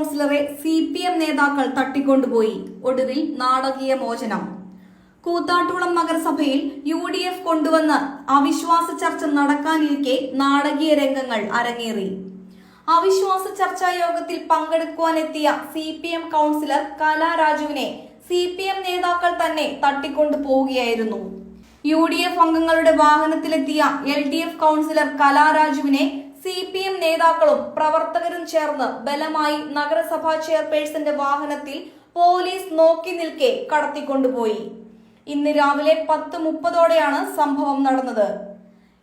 കൗൺസിലറെ C P M നേതാക്കൾ തട്ടിക്കൊണ്ടുപോയി. ഒടുവിൽ നാടകീയ മോചനം. കൂത്താട്ടുകുളം നഗരസഭയിൽ യു ഡി എഫ് കൊണ്ടുവന്ന് അവിശ്വാസ ചർച്ച നടക്കാനിരിക്കെ നാടകീയ രംഗങ്ങൾ അരങ്ങേറി. അവിശ്വാസ ചർച്ചാ യോഗത്തിൽ പങ്കെടുക്കുവാനെത്തിയ സി പി എം കൗൺസിലർ കലാരാജുവിനെ സി പി എം നേതാക്കൾ തന്നെ തട്ടിക്കൊണ്ടു പോവുകയായിരുന്നു യു ഡി എഫ് അംഗങ്ങളുടെ വാഹനത്തിലെത്തിയ എൽ ഡി എഫ് കൗൺസിലർ കലാരാജുവിനെ സി പി എം നേതാക്കളും പ്രവർത്തകരും ചേർന്ന് ബലമായി നഗരസഭാ ചെയർപേഴ്സന്റെ വാഹനത്തിൽ പോലീസ് നോക്കി നിൽക്കെ കടത്തിക്കൊണ്ടുപോയി. ഇന്ന് രാവിലെ പത്ത് മുപ്പതോടെയാണ് സംഭവം നടന്നത്.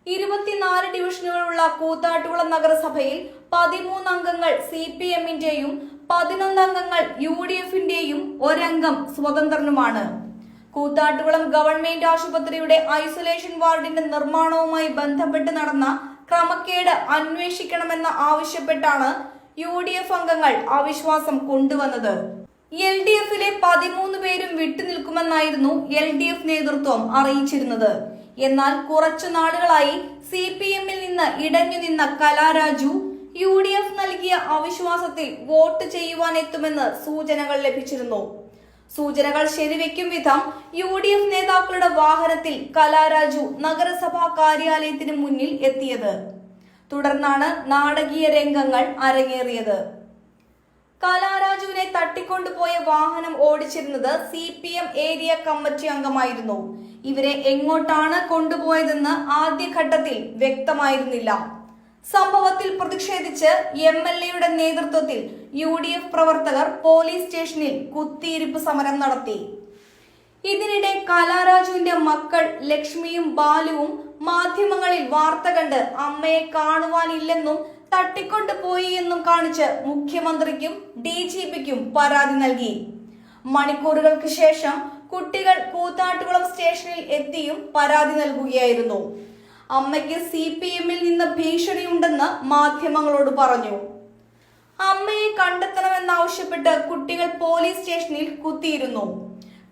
ഇരുപത്തിനാല് ഡിവിഷനുകളുള്ള കൂത്താട്ടുകുളം നഗരസഭയിൽ പതിമൂന്ന് അംഗങ്ങൾ സി പി എമ്മിന്റെയും പതിനൊന്ന് അംഗങ്ങൾ യു ഡി എഫിന്റെയും ഒരംഗം സ്വതന്ത്രനുമാണ്. കൂത്താട്ടുകുളം ഗവൺമെന്റ് ആശുപത്രിയുടെ ഐസൊലേഷൻ വാർഡിന്റെ നിർമ്മാണവുമായി ബന്ധപ്പെട്ട് നടന്ന ക്രമക്കേട് അന്വേഷിക്കണമെന്ന് ആവശ്യപ്പെട്ടാണ് യു ഡി എഫ് അംഗങ്ങൾ അവിശ്വാസം കൊണ്ടുവന്നത്. എൽ ഡി എഫിലെ പതിമൂന്ന് പേരും വിട്ടുനിൽക്കുമെന്നായിരുന്നു എൽ ഡി എഫ് നേതൃത്വം അറിയിച്ചിരുന്നത്. എന്നാൽ കുറച്ചു നാളുകളായി സി പി എമ്മിൽ നിന്ന് ഇടഞ്ഞു നിന്ന കലാരാജു യു ഡി എഫ് നൽകിയ അവിശ്വാസത്തിൽ വോട്ട് ചെയ്യുവാനെത്തുമെന്ന് സൂചനകൾ ലഭിച്ചിരുന്നു. സൂചനകൾ ശരിവെക്കും വിധം യു ഡി എഫ് നേതാക്കളുടെ വാഹനത്തിൽ കലാരാജു നഗരസഭാ കാര്യാലയത്തിന് മുന്നിൽ എത്തിയത്. തുടർന്നാണ് നാടകീയ രംഗങ്ങൾ അരങ്ങേറിയത്. കലാരാജുവിനെ തട്ടിക്കൊണ്ടുപോയ വാഹനം ഓടിച്ചിരുന്നത് C P M area committee അംഗമായിരുന്നു. ഇവരെ എങ്ങോട്ടാണ് കൊണ്ടുപോയതെന്ന് ആദ്യഘട്ടത്തിൽ വ്യക്തമായിരുന്നില്ല. സംഭവത്തിൽ പ്രതിഷേധിച്ച് എം എൽ എയുടെ നേതൃത്വത്തിൽ യു ഡി എഫ് പ്രവർത്തകർ പോലീസ് സ്റ്റേഷനിൽ കുത്തിയിരിപ്പ് സമരം നടത്തി. ഇതിനിടെ കലാരാജുവിന്റെ മക്കൾ ലക്ഷ്മിയും ബാലുവും മാധ്യമങ്ങളിൽ വാർത്ത കണ്ട് അമ്മയെ കാണുവാനില്ലെന്നും തട്ടിക്കൊണ്ടു പോയി എന്നും കാണിച്ച് മുഖ്യമന്ത്രിക്കും ഡി ജി പിക്കും പരാതി നൽകി. മണിക്കൂറുകൾക്ക് ശേഷം കുട്ടികൾ കൂത്താട്ടുകുളം സ്റ്റേഷനിൽ എത്തിയും പരാതി നൽകുകയായിരുന്നു. അമ്മയ്ക്ക് സി പി എമ്മിൽ നിന്ന് ഭീഷണിയുണ്ടെന്ന് മാധ്യമങ്ങളോട് പറഞ്ഞു. അമ്മയെ കണ്ടെത്തണമെന്നാവശ്യപ്പെട്ട് കുട്ടികൾ പോലീസ് സ്റ്റേഷനിൽ കുത്തിയിരുന്നു.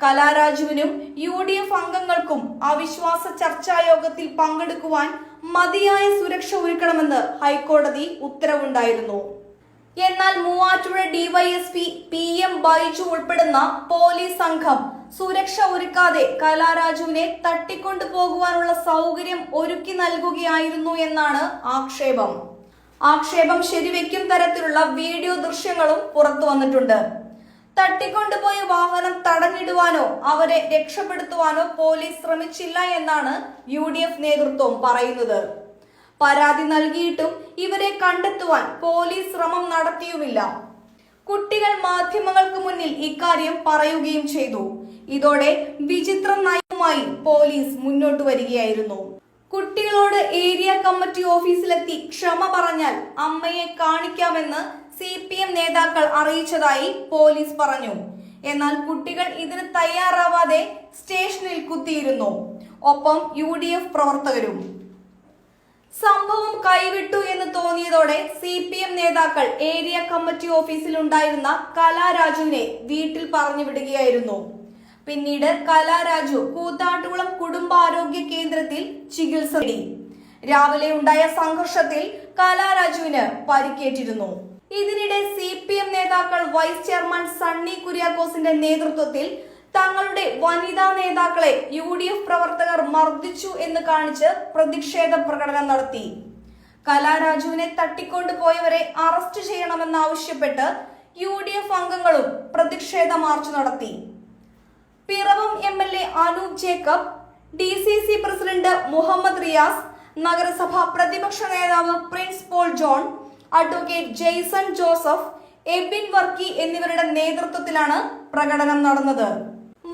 കലാരാജുവിനും യു ഡി എഫ് അംഗങ്ങൾക്കും അവിശ്വാസ ചർച്ചാ യോഗത്തിൽ പങ്കെടുക്കുവാൻ മതിയായ സുരക്ഷ ഒരുക്കണമെന്ന് ഹൈക്കോടതി ഉത്തരവുണ്ടായിരുന്നു. എന്നാൽ Muvattupuzha DYSP P M Baiju ഉൾപ്പെടുന്ന പോലീസ് സംഘം സുരക്ഷ ഒരുക്കാതെ കലാരാജുവിനെ തട്ടിക്കൊണ്ടു പോകുവാനുള്ള സൗകര്യം ഒരുക്കി നൽകുകയായിരുന്നു എന്നാണ് ആക്ഷേപം. ആക്ഷേപം ശരിവെക്കും തരത്തിലുള്ള വീഡിയോ ദൃശ്യങ്ങളും പുറത്തു വന്നിട്ടുണ്ട്. തട്ടിക്കൊണ്ടുപോയ വാഹനം തടഞ്ഞിടുവാനോ അവരെ രക്ഷപ്പെടുത്തുവാനോ പോലീസ് ശ്രമിച്ചില്ല എന്നാണ് യു ഡി എഫ് നേതൃത്വം പറയുന്നത്. പരാതി നൽകിയിട്ടും ഇവരെ കണ്ടെത്തുവാൻ പോലീസ് ശ്രമം നടത്തിയുമില്ല. കുട്ടികൾ മാധ്യമങ്ങൾക്ക് മുന്നിൽ ഇക്കാര്യം പറയുകയും ചെയ്തു. ഇതോടെ വിചിത്ര നയവുമായി പോലീസ് മുന്നോട്ട് വരികയായിരുന്നു. കുട്ടികളോട് ഏരിയ കമ്മിറ്റി ഓഫീസിലെത്തി ക്ഷമ പറഞ്ഞാൽ അമ്മയെ കാണിക്കാമെന്ന് സി പി എം നേതാക്കൾ അറിയിച്ചതായി പോലീസ് പറഞ്ഞു. എന്നാൽ കുട്ടികൾ ഇതിന് തയ്യാറാവാതെ സ്റ്റേഷനിൽ കുത്തിയിരുന്നു. ഒപ്പം യു ഡി എഫ് പ്രവർത്തകരും. സംഭവം കൈവിട്ടു എന്ന് തോന്നിയതോടെ സി പി എം നേതാക്കൾ ഏരിയ കമ്മിറ്റി ഓഫീസിൽ ഉണ്ടായിരുന്ന കലാരാജുവിനെ വീട്ടിൽ പറഞ്ഞു വിടുകയായിരുന്നു പിന്നീട് കലാരാജു കൂത്താട്ടുകുളം കുടുംബാരോഗ്യ കേന്ദ്രത്തിൽ ചികിത്സ നേടി. രാവിലെ ഉണ്ടായ സംഘർഷത്തിൽ കലാരാജുവിന് പരിക്കേറ്റിരുന്നു. ഇതിനിടെ സി പി എം നേതാക്കൾ വൈസ് ചെയർമാൻ സണ്ണി കുര്യാക്കോസിന്റെ നേതൃത്വത്തിൽ തങ്ങളുടെ വനിതാ നേതാക്കളെ യു ഡി എഫ് പ്രവർത്തകർ മർദ്ദിച്ചു എന്ന് കാണിച്ച് പ്രതിഷേധ പ്രകടനം നടത്തി. കലാരാജുവിനെ തട്ടിക്കൊണ്ടുപോയവരെ അറസ്റ്റ് ചെയ്യണമെന്നാവശ്യപ്പെട്ട് യു ഡി എഫ് അംഗങ്ങളും പ്രതിഷേധ മാർച്ച് നടത്തി. Anoop Jacob D C C president Muhammad Riyas നഗരസഭ പ്രതിപക്ഷ നേതാവ് പ്രിൻസ് പോൾ ജോൺ അഡ്വക്കേറ്റ് ജെയ്സൺ ജോസഫ് എബിൻ വർക്കി എന്നിവരുടെ നേതൃത്വത്തിലാണ് പ്രകടനം നടന്നത്.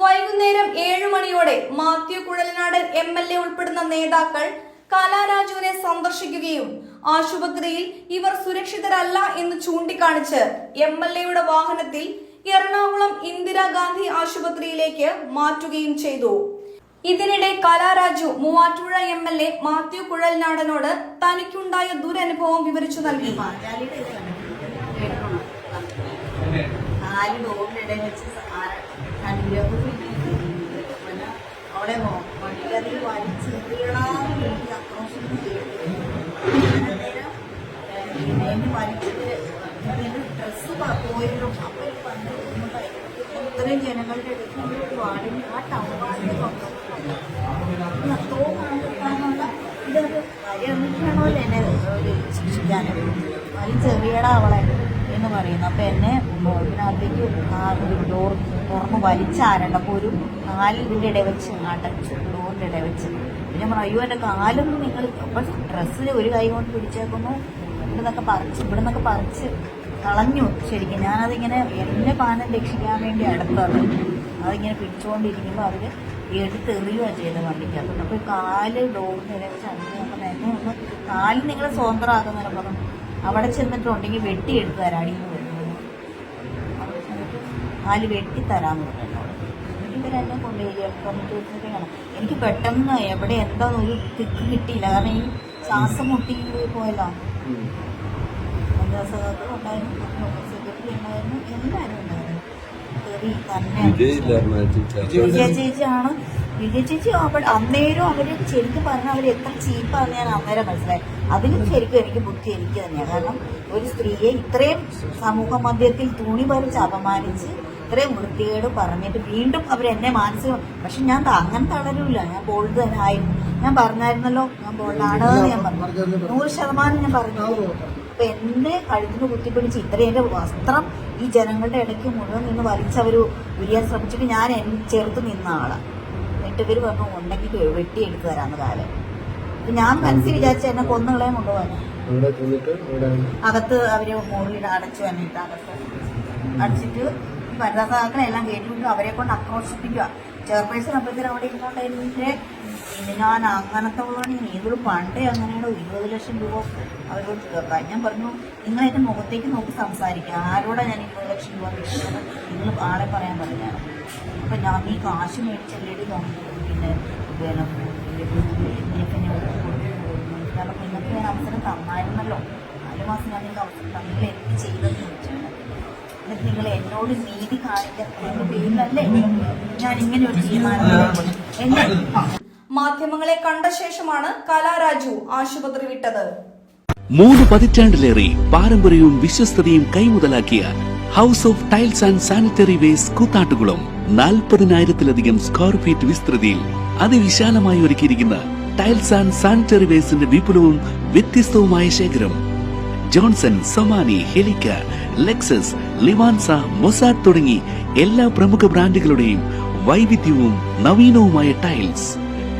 വൈകുന്നേരം ഏഴു മണിയോടെ Mathew Kuzhalnadan M L A ഉൾപ്പെടുന്ന നേതാക്കൾ കലാരാജുവിനെ സന്ദർശിക്കുകയും ആശുപത്രിയിൽ ഇവർ സുരക്ഷിതരല്ല എന്ന് ചൂണ്ടിക്കാണിച്ച് എം എൽ എയുടെ വാഹനത്തിൽ എറണാകുളം ഇന്ദിരാഗാന്ധി ആശുപത്രിയിലേക്ക് മാറ്റുകയും ചെയ്തു. ഇതിനിടെ Kalaraju Muvattupuzha M L A Mathew കുഴൽനാടനോട് തനിക്കുണ്ടായ ദുരനുഭവം വിവരിച്ചു നൽകി. അവിടെ കേട്ടു അന്നേരം പോയാലും ഡ്രസ്സ് പോയി ജനങ്ങളുടെ ഇടയ്ക്ക് ആ വരമിട്ടാണല്ലോ എന്നെ ശിക്ഷിക്കാനും അതിൽ ചെറിയടാ അവളെ എന്ന് പറയുന്നു. അപ്പം എന്നെ ഇതിനകത്തേക്ക് ആ ഒരു ഡോർ തുറന്ന് വലിച്ചാരണ്ട. അപ്പൊ ഒരു കാലിന്റെ ഇട വെച്ച് അടച്ചു ഡോറിന്റെ ഇടയിൽ വെച്ച്. പിന്നെ അയ്യോ എന്റെ കാലൊന്നും നിങ്ങൾ അപ്പം ഡ്രസ്സിൽ ഒരു കൈ കൊണ്ട് പിടിച്ചേക്കുന്നു. ഇവിടെ നിന്നൊക്കെ പറിച്ച് ഇവിടെ നിന്നൊക്കെ പറിച്ച് കളഞ്ഞു. ശരിക്കും ഞാനതിങ്ങനെ എന്നെ പാനം രക്ഷിക്കാൻ വേണ്ടി അടുത്തത് അതിങ്ങനെ പിടിച്ചുകൊണ്ടിരിക്കുമ്പോൾ അവർ എടുത്തെറിയുകയാണ് ചെയ്തത് വണ്ടിക്കകത്ത് അപ്പോൾ കാൽ ഡോറിന് വെച്ച് അങ്ങനെ അപ്പം എന്നെ ഒന്ന് കാൽ നിങ്ങൾ സ്വതന്ത്രമാക്കുന്നതിന് പറഞ്ഞു അവിടെ ചെന്നിട്ടുണ്ടെങ്കിൽ വെട്ടിയെടുത്ത് തരാം അടിയിൽ വരുന്നത് കാൽ വെട്ടി തരാമെന്ന് പറഞ്ഞു ഇവരെന്നെ കൊണ്ടുപോയി എനിക്ക് പെട്ടെന്ന് എവിടെ എന്താണെന്നൊരു തിക്ക് കിട്ടിയില്ല. കാരണം ഈ ശ്വാസം മുട്ടി പോയല്ലോ. പഞ്ചായത്ത് സഹകരണം ഉണ്ടായിരുന്നു സെക്രട്ടറി ഉണ്ടായിരുന്നു എല്ലാവരും ഉണ്ടായിരുന്നു തെറി തന്നെ വിജയ ചേച്ചിയാണ്. വിജയ ചേച്ചി അന്നേരം അവർ ശരിക്കും പറഞ്ഞാൽ അവർ എത്ര ചീപ്പാന്ന് ഞാൻ അന്നേരം മനസ്സിലായി. അതിന് ശരിക്കും എനിക്ക് ബുദ്ധി എനിക്ക് തന്നെയാണ് കാരണം ഒരു സ്ത്രീയെ ഇത്രയും സമൂഹ മധ്യത്തിൽ തുണി പറിച്ച് അപമാനിച്ച് ഇത്രയും വൃത്തികേട് പറഞ്ഞിട്ട് വീണ്ടും അവർ എന്നെ മാനസിക പക്ഷെ ഞാൻ അങ്ങനെ തളരൂല. ഞാൻ ബോൾഡ് തന്നെ ആയിരുന്നു. ഞാൻ പറഞ്ഞായിരുന്നല്ലോ ഞാൻ ബോൾഡാണ് ഞാൻ പറഞ്ഞു. നൂറ് ശതമാനം ഞാൻ പറഞ്ഞു അപ്പൊ എന്നെ കഴുത്തിന് കുത്തിപ്പിടിച്ച് ഇത്രയും എന്റെ വസ്ത്രം ഈ ജനങ്ങളുടെ ഇടയ്ക്ക് മുഴുവൻ നിന്ന് വലിച്ചവർ ഉരിയാൻ ശ്രമിച്ചിട്ട് ഞാൻ ചേർത്ത് നിന്ന ആളാണ് എന്നിട്ട് പേര് പറഞ്ഞു ഉണ്ടെങ്കിൽ വെട്ടിയെടുത്ത് തരാന്ന് കാലം. ഞാൻ മനസ്സിൽ വിചാരിച്ച എന്നെ കൊന്നുകളെയും കൊണ്ടുപോകാൻ അകത്ത് അവർ മുറിയിൽ അടച്ചു എന്നിട്ട് അകത്ത് അടച്ചിട്ട് ഈ സഹാക്കളെല്ലാം എല്ലാം കേട്ടിട്ട് അവരെ കൊണ്ട് ആക്രോശിപ്പിക്കുക ചെയർപേഴ്സൺ അപ്പോഴത്തേനും അവിടെ എന്റെ പിന്നെ ഞാൻ അങ്ങനത്തെ ഉള്ളതാണ് നീതൊരു പണ്ടേ അങ്ങനെയാണ് ഇരുപത് ലക്ഷം രൂപ അവരോട് തീർക്കാം ഞാൻ പറഞ്ഞു നിങ്ങൾ എന്റെ മുഖത്തേക്ക് നോക്കി സംസാരിക്കുക. ആരോടാ ഞാൻ ഇരുപത് ലക്ഷം രൂപ കിട്ടുന്നത് നിങ്ങൾ ആളെ പറയാൻ പറഞ്ഞാണ് അപ്പം ഞാൻ ഈ കാശ് മേടിച്ചല്ലേടി പിന്നെ പിന്നെ എനിക്ക് ഞാൻ കാരണം നിങ്ങൾക്ക് ഞാൻ അവസരം തന്നായിരുന്നല്ലോ. നാല് മാസം ഞാൻ നിങ്ങൾക്ക് അവസരം തന്നില്ല എനിക്ക് ചെയ്തെന്ന് ചോദിച്ചാണ്. എന്നിട്ട് നിങ്ങൾ എന്നോട് നീതി കാണിക്കുന്ന പേരിലല്ലേ? ഞാൻ ഇങ്ങനെ ഒരു തീരുമാനം എന്നെ മാധ്യമങ്ങളെ കണ്ട ശേഷമാണ് കലാരാജു ആശുപത്രി വിട്ടത്. മൂന്ന് പതിറ്റാണ്ടിലേറെ പാരമ്പര്യവും വിശ്വസ്തതയും കൈമുതലാക്കിയ house of tiles and sanitary waste Koothattukulam നാൽപ്പതിനായിരത്തിലധികം സ്ക്വയർ ഫീറ്റ് വിസ്തൃതിയിൽ അതിവിശാലമായി ഒരുക്കിയിരിക്കുന്ന ടൈൽസ് ആൻഡ് സാനിറ്ററി വേസിന്റെ വിപുലവും വ്യത്യസ്തവുമായ ശേഖരം. ജോൺസൺ സൊമാനി ഹെലിക്ക ലെക്സസ് ലിവാൻസ മൊസാഡ് തുടങ്ങി എല്ലാ പ്രമുഖ ബ്രാൻഡുകളുടെയും വൈവിധ്യവും നവീനവുമായ ടൈൽസ്